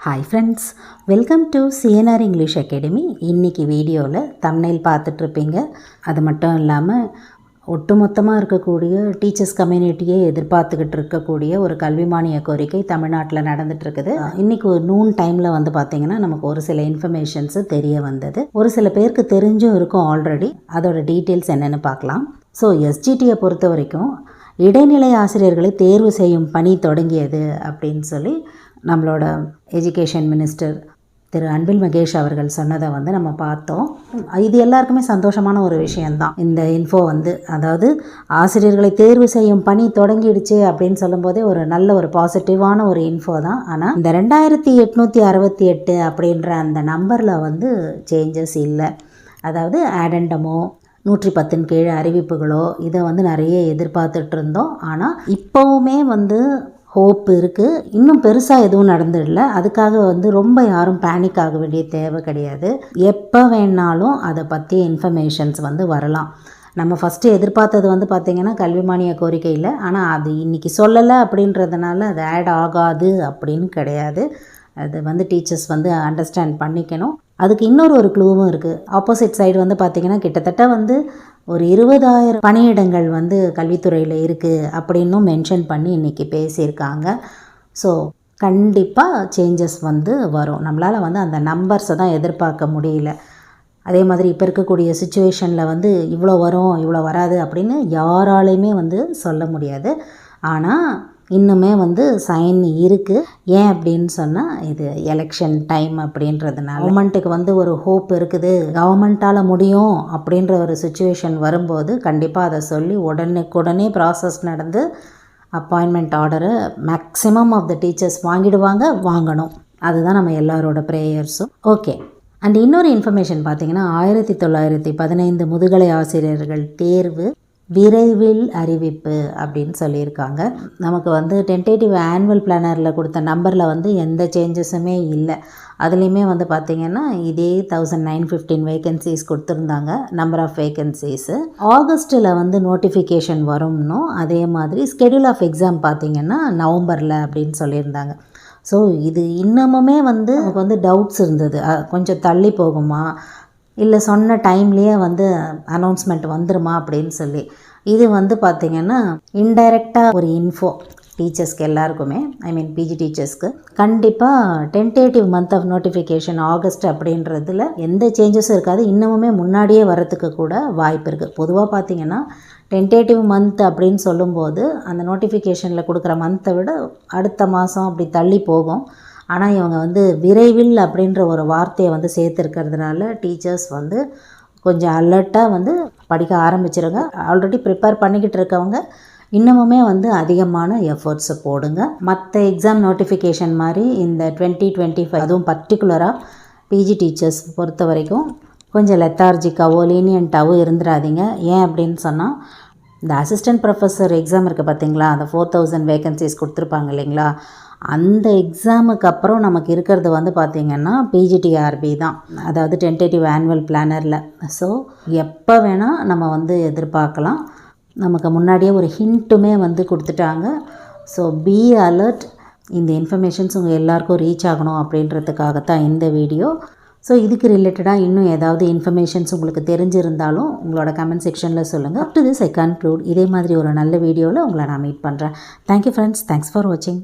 Hi friends welcome to CNR English academy இன்றைக்கி வீடியோவில் தமிழில் பார்த்துட்ருப்பீங்க அது மட்டும் இல்லாமல் ஒட்டுமொத்தமாக இருக்கக்கூடிய டீச்சர்ஸ் கம்யூனிட்டியே எதிர்பார்த்துக்கிட்டு இருக்கக்கூடிய ஒரு கல்வி மானிய கோரிக்கை தமிழ்நாட்டில் நடந்துகிட்ருக்குது இன்றைக்கி ஒரு நூன் டைமில் வந்து பார்த்திங்கன்னா நமக்கு ஒரு சில இன்ஃபர்மேஷன்ஸு தெரிய வந்தது. ஒரு சில பேருக்கு தெரிஞ்சும் இருக்கும் ஆல்ரெடி அதோட டீட்டெயில்ஸ் என்னென்னு பார்க்கலாம். ஸோ எஸ்ஜிடியை பொறுத்த வரைக்கும் இடைநிலை ஆசிரியர்களை தேர்வு செய்யும் பணி தொடங்கியது அப்படின்னு சொல்லி நம்மளோட எஜுகேஷன் மினிஸ்டர் திரு அன்பில் மகேஷ் அவர்கள் சொன்னதை வந்து நம்ம பார்த்தோம். இது எல்லாருக்குமே சந்தோஷமான ஒரு விஷயந்தான் இந்த இன்ஃபோ வந்து அதாவது ஆசிரியர்களை தேர்வு செய்யும் பணி தொடங்கிடுச்சு அப்படின்னு சொல்லும்போதே ஒரு நல்ல ஒரு பாசிட்டிவான ஒரு இன்ஃபோ தான். ஆனால் இந்த ரெண்டாயிரத்தி எட்நூற்றி அறுபத்தி எட்டு அப்படின்ற அந்த நம்பரில் வந்து சேஞ்சஸ் இல்லை. அதாவது ஆடண்டமோ நூற்றி பத்தின் கீழே அறிவிப்புகளோ இதை வந்து நிறைய எதிர்பார்த்துட்டு இருந்தோம். ஆனால் இப்போவுமே வந்து ஹோப் இருக்குது இன்னும் பெருசாக எதுவும் நடந்துடல. அதுக்காக வந்து ரொம்ப யாரும் பேனிக் ஆக வேண்டிய தேவை கிடையாது. எப்போ வேணாலும் அதை பற்றிய இன்ஃபர்மேஷன்ஸ் வந்து வரலாம். நம்ம ஃபஸ்ட்டு எதிர்பார்த்தது வந்து பார்த்திங்கன்னா கல்வி மானிய கோரிக்கையில் ஆனால் அது இன்றைக்கி சொல்லலை அப்படின்றதுனால அது ஆட் ஆகாது அப்படின்னு கிடையாது. அது வந்து டீச்சர்ஸ் வந்து அண்டர்ஸ்டாண்ட் பண்ணிக்கணும். அதுக்கு இன்னொரு ஒரு க்ளூவும் இருக்குது ஆப்போசிட் சைடு வந்து பார்த்திங்கன்னா கிட்டத்தட்ட வந்து ஒரு இருபதாயிரம் பணியிடங்கள் வந்து கல்வித்துறையில் இருக்குது அப்படின்னும் மென்ஷன் பண்ணி இன்றைக்கி பேசியிருக்காங்க. ஸோ கண்டிப்பாக சேஞ்சஸ் வந்து வரும். நம்மளால் வந்து அந்த நம்பர்ஸை தான் எதிர்பார்க்க முடியல. அதே மாதிரி இப்போ இருக்கக்கூடிய சுச்சுவேஷனில் வந்து இவ்வளோ வரும் இவ்வளோ வராது அப்படின்னு யாராலையுமே வந்து சொல்ல முடியாது. ஆனால் இன்னுமே வந்து சைன் இருக்குது ஏன் அப்படின்னு சொன்னால் இது எலெக்ஷன் டைம் அப்படின்றதுனால. கவர்மெண்ட்டுக்கு வந்து ஒரு ஹோப் இருக்குது. கவர்மெண்ட்டால் முடியும் அப்படின்ற ஒரு சுச்சுவேஷன் வரும்போது கண்டிப்பாக அதை சொல்லி உடனுக்குடனே ப்ராசஸ் நடந்து அப்பாயின்மெண்ட் ஆர்டரை மேக்ஸிமம் ஆஃப் த டீச்சர்ஸ் வாங்கிடுவாங்க வாங்கணும். அதுதான் நம்ம எல்லாரோட ப்ரேயர்ஸும் ஓகே அண்ட் இன்னொரு இன்ஃபர்மேஷன் பார்த்தீங்கன்னா ஆயிரத்தி தொள்ளாயிரத்தி பதினைந்து முதுகலை ஆசிரியர்கள் தேர்வு விரைவில் அறிவிப்பு அப்படின்னு சொல்லியிருக்காங்க. நமக்கு வந்து டென்டேட்டிவ் ஆனுவல் பிளானரில் கொடுத்த நம்பரில் வந்து எந்த சேஞ்சஸுமே இல்லை. அதுலேயுமே வந்து பார்த்திங்கன்னா இதே தௌசண்ட் நைன் ஃபிஃப்டீன் வேகன்சிஸ் கொடுத்துருந்தாங்க நம்பர் ஆஃப் வேகன்சிஸு ஆகஸ்ட்டில் வந்து நோட்டிஃபிகேஷன் வரும்னும் அதே மாதிரி ஸ்கெடியூல் ஆஃப் எக்ஸாம் பார்த்திங்கன்னா நவம்பரில் அப்படின்னு சொல்லியிருந்தாங்க. ஸோ இது இன்னமுமே வந்து நமக்கு வந்து டவுட்ஸ் இருந்தது. கொஞ்சம் தள்ளி போகுமா? இல்லை சொன்ன டைம்லேயே வந்து அனௌன்ஸ்மெண்ட் வந்துருமா அப்படின்னு சொல்லி. இது வந்து பார்த்திங்கன்னா இன்டைரக்டாக ஒரு இன்ஃபோ டீச்சர்ஸ்க்கு எல்லாருக்குமே ஐ மீன் பிஜி டீச்சர்ஸ்க்கு கண்டிப்பாக tentative month of notification August அப்படின்றதுல எந்த சேஞ்சஸும் இருக்காது. இன்னமுமே முன்னாடியே வரத்துக்கு கூட வாய்ப்பு இருக்குது பொதுவாக பார்த்திங்கன்னா டென்டேட்டிவ் மந்த் அப்படின்னு சொல்லும்போது அந்த நோட்டிஃபிகேஷனில் கொடுக்குற மந்த்தை விட அடுத்த மாதம் அப்படி தள்ளி போகும். ஆனால் இவங்க வந்து விரைவில் அப்படின்ற ஒரு வார்த்தையை வந்து சேர்த்துருக்கிறதுனால டீச்சர்ஸ் வந்து கொஞ்சம் அலர்ட்டாக வந்து படிக்க ஆரம்பிச்சிருங்க. ஆல்ரெடி ப்ரிப்பேர் பண்ணிக்கிட்டு இருக்கவங்க இன்னமுமே வந்து அதிகமான எஃபர்ட்ஸை போடுங்க. மற்ற எக்ஸாம் நோட்டிஃபிகேஷன் மாதிரி இந்த டுவெண்ட்டி டுவெண்ட்டி ஃபைவ் அதுவும் பர்டிகுலராக பிஜி டீச்சர்ஸ் பொறுத்த வரைக்கும் கொஞ்சம் லெத்தார்ஜிக்காவோ லீனியண்ட்டாவோ இருந்துடாதீங்க ஏன் அப்படின்னு சொன்னால் இந்த அசிஸ்டன்ட் ப்ரொஃபஸர் எக்ஸாம் இருக்குது பார்த்தீங்களா அந்த ஃபோர் தௌசண்ட் வேகன்சிஸ் கொடுத்துருப்பாங்க இல்லைங்களா? அந்த எக்ஸாமுக்கு அப்புறம் நமக்கு இருக்கிறது வந்து பார்த்திங்கன்னா பிஜிடிஆர்பி தான். அதாவது டென்டேட்டிவ் ஆனுவல் பிளானரில் ஸோ எப்போ வேணால் நம்ம வந்து எதிர்பார்க்கலாம். நமக்கு முன்னாடியே ஒரு ஹிண்ட்டுமே வந்து கொடுத்துட்டாங்க. ஸோ பி அலர்ட் இந்த இன்ஃபர்மேஷன்ஸ் உங்கள் எல்லாருக்கும் ரீச் ஆகணும் அப்படின்றதுக்காக தான் இந்த வீடியோ ஸோ இதுக்கு ரிலேட்டடாக இன்னும் ஏதாவது இன்ஃபர்மேஷன்ஸ் உங்களுக்கு தெரிஞ்சிருந்தாலும் உங்களோட கமெண்ட் செக்ஷனில் சொல்லுங்கள் up to this I conclude இதே மாதிரி ஒரு நல்ல வீடியோவில் உங்களை நான் மீட் பண்ணுறேன் தேங்க்யூ ஃப்ரெண்ட்ஸ் தேங்க்ஸ் ஃபார் வாட்சிங்